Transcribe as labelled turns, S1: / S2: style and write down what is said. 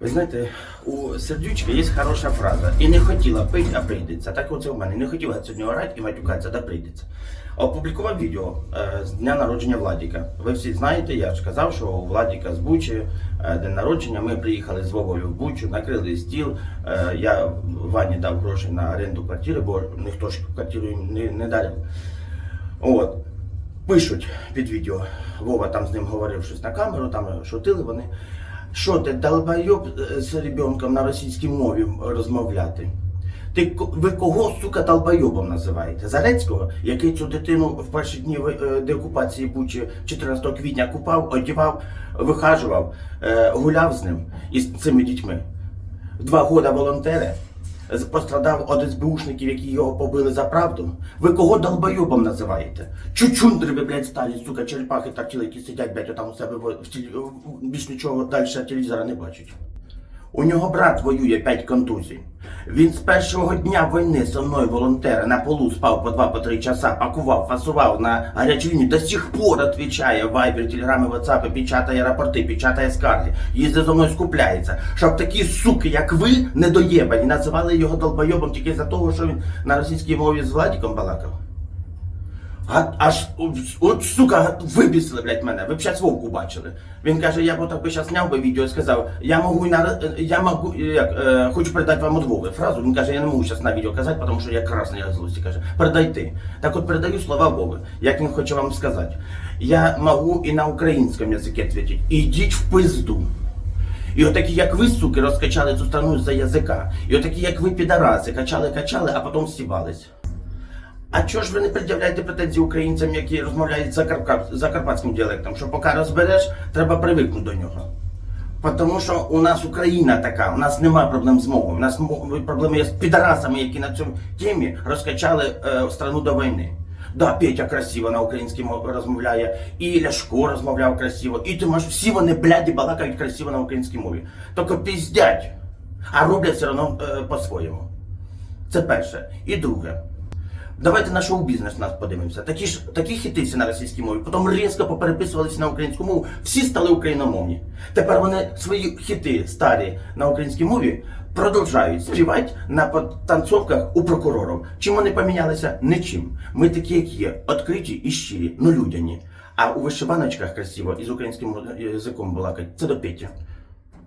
S1: Ви знаєте, у сердючки є хороша фраза. І не хотіла пити, а прийдеться. Так оце у мене. Не хотіла сьогодні орати і матюкатися, да прийдеться. Опублікував відео е, з дня народження Владіка. Ви всі знаєте, я ж казав, що у Владіка з Бучі е, день народження. Ми приїхали з Вовою в Бучу, накрили стіл. Е, я Вані дав гроші на оренду квартири, бо ніхто ж квартиру не, не дарив. От. Пишуть під відео. Вова там з ним говорив щось на камеру, там шутили вони. Що ти, долбойоб е, з ребенком на російській мові розмовляти? Ти ви кого, сука, долбайобом називаєте? Зарецького, який цю дитину в перші дні е, деокупації Бучі 14 квітня купав, одівав, вихажував, е, гуляв з ним і з цими дітьми. Два года волонтери. З- один з бушників, які його побили за правду. Ви кого долбойобом називаєте? Чучундри ви, блядь, сталі, сука, черепахи так тіли, які сидять, блядь, там у себе в, в більш нічого далі телевізора не бачать. У нього брат воює п'ять контузій. Він з першого дня війни со мною волонтери на полу спав по 2-3 часа, пакував, фасував на гарячу до сих пор відповідає вайбер, Телеграми, ватсапи, печатає рапорти, печатає скарги, їздить зо мною скупляється. Щоб такі суки, як ви, недоєбані, називали його долбойобом тільки за того, що він на російській мові з Владіком балакав. Аж от сука вибісили, блядь, мене. Ви б щас вовку бачили. Він каже, я б отак би щас зняв би відео і сказав, я можу на я можу, як, е, хочу передати вам от фразу. Він каже, я не можу зараз на відео казати, тому що я красний від злості. Каже, передай ти. Так от передаю слова Вови, як він хоче вам сказати. Я можу і на українському язикі відповідати. Ідіть в пизду. І отакі, як ви, суки, розкачали цю страну за язика. І отакі, як ви, підараси, качали, качали, а потім стібались. А чого ж ви не пред'являєте претензії українцям, які розмовляють закарпат, закарпатським діалектом? Що поки розбереш, треба привикнути до нього. Тому що у нас Україна така, у нас немає проблем з мовою. У нас проблеми є з підарасами, які на цьому темі розкачали е, страну до війни. Да, Петя красиво на українській мові розмовляє, і Ляшко розмовляв красиво, і ти можеш, всі вони, бляді, балакають красиво на українській мові. Тільки піздять, а роблять все одно е, по-своєму. Це перше. І друге. Давайте на шоу-бізнес нас подивимося. Такі ж такі хітиці на російській мові, потім різко попереписувалися на українську мову, всі стали україномовні. Тепер вони свої хіти старі на українській мові продовжують співати на танцовках у прокурорів. Чим вони помінялися? Нічим. Ми такі, як є, відкриті і щирі, ну людяні. А у вишиваночках красиво і з українським язиком балакать, це до Петя.